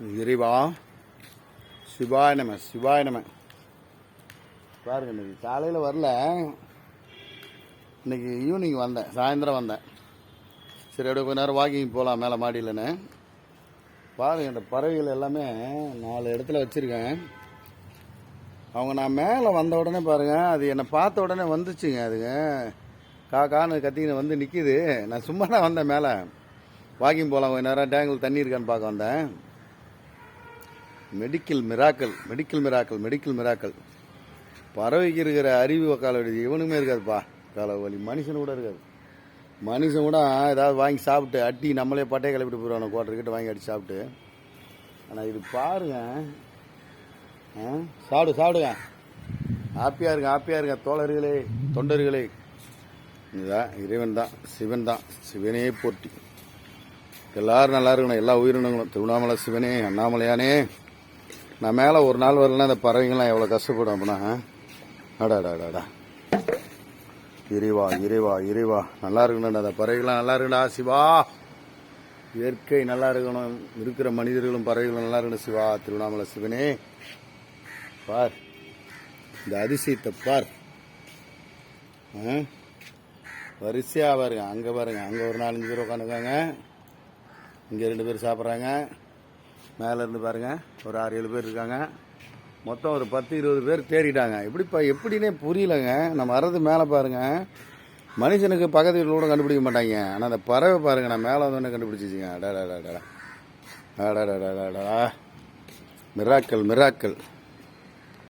இறைவா சிவாய நம சிவாய நம. பாருங்க இன்னைக்கு காலையில் வரல. இன்னைக்கு ஈவினிங் வந்தேன் சாயந்தரம் வந்தேன். சரி அப்படியே கொஞ்ச நேரம் வாக்கிங் போகலாம் மேலே மாடியிலன்னு பாருங்க இந்த பறவைகள் எல்லாமே நாலு இடத்துல வச்சுருக்கேன். அவங்க நான் மேலே வந்த உடனே பாருங்க அது என்னை பார்த்த உடனே வந்துச்சுங்க அதுங்க. காக்கான்னு கத்திக்கின்னு வந்து நிற்கிது நான் சும்மா தான் வந்தேன் மேலே. வாக்கிங் போகலாம் கொஞ்ச நேரம் டேங்கில் தண்ணி இருக்கான்னு பார்க்க வந்தேன். Medical miracle medical miracle medical miracle பறவைக்கு இருக்கிற அறிவு காலவழி இவனுமே இருக்காதுப்பா காலவழி மனுஷனு கூட இருக்காது. மனுஷன் கூட ஏதாவது வாங்கி சாப்பிட்டு அட்டி நம்மளே பட்டையை கிளப்பிட்டு போயிடுவாங்க கோட்டர்கிட்ட வாங்கி அடி சாப்பிட்டு. ஆனால் இது பாருங்க ஆ, சாப்பிடு சாப்பிடுங்க. ஹாப்பியாக இருங்க ஹாப்பியாக இருங்க தோழர்களே தொண்டர்களே. இதுதான் இறைவன் தான் சிவன் தான் சிவனே போட்டி எல்லாரும் நல்லா இருக்கணும் எல்லா உயிரினங்களும். திருவண்ணாமலை சிவனே அண்ணாமலையானே. நான் மேலே ஒரு நாள் வரலன்னா இந்த பறவைங்கள்லாம் எவ்வளோ கஷ்டப்படும் அப்படின்னா அடாடாடாடா இறைவா இறைவா இறைவா. நல்லா இருக்கணும்டா அந்த பறவைகள்லாம் நல்லா இருக்குடா சிவா. இயற்கை நல்லா இருக்கணும். இருக்கிற மனிதர்களும் பறவைகளும் நல்லா இருக்கணும் சிவா. திருவண்ணாமலை சிவனே. பார். இந்த அதிசயத்தை பார். ஆ? வரிசையாக பாருங்க. அங்கே பாருங்க. அங்கே ஒரு நாலஞ்சு பேர் உட்காந்துருக்காங்க இங்கே ரெண்டு பேர் சாப்பிட்றாங்க. மேலே இருந்து பாருங்க. ஒரு ஆறு ஏழு பேர் இருக்காங்க. மொத்தம் ஒரு பத்து இருபது பேர் தேறிட்டாங்க எப்படிப்பா எப்படின்னே புரியலங்க. நம்ம வர்றது மேலே பாருங்க. மனுஷனுக்கு பக்கத்து வீட்டில் கூட கண்டுபிடிக்க மாட்டாங்க. ஆனால் அந்த பறவை பாருங்க நான் மேலே வந்தோடனே கண்டுபிடிச்சிச்சிங்க. அடாடாடாடா அடாடாடாடா மிராக்கள் மிராக்கள்.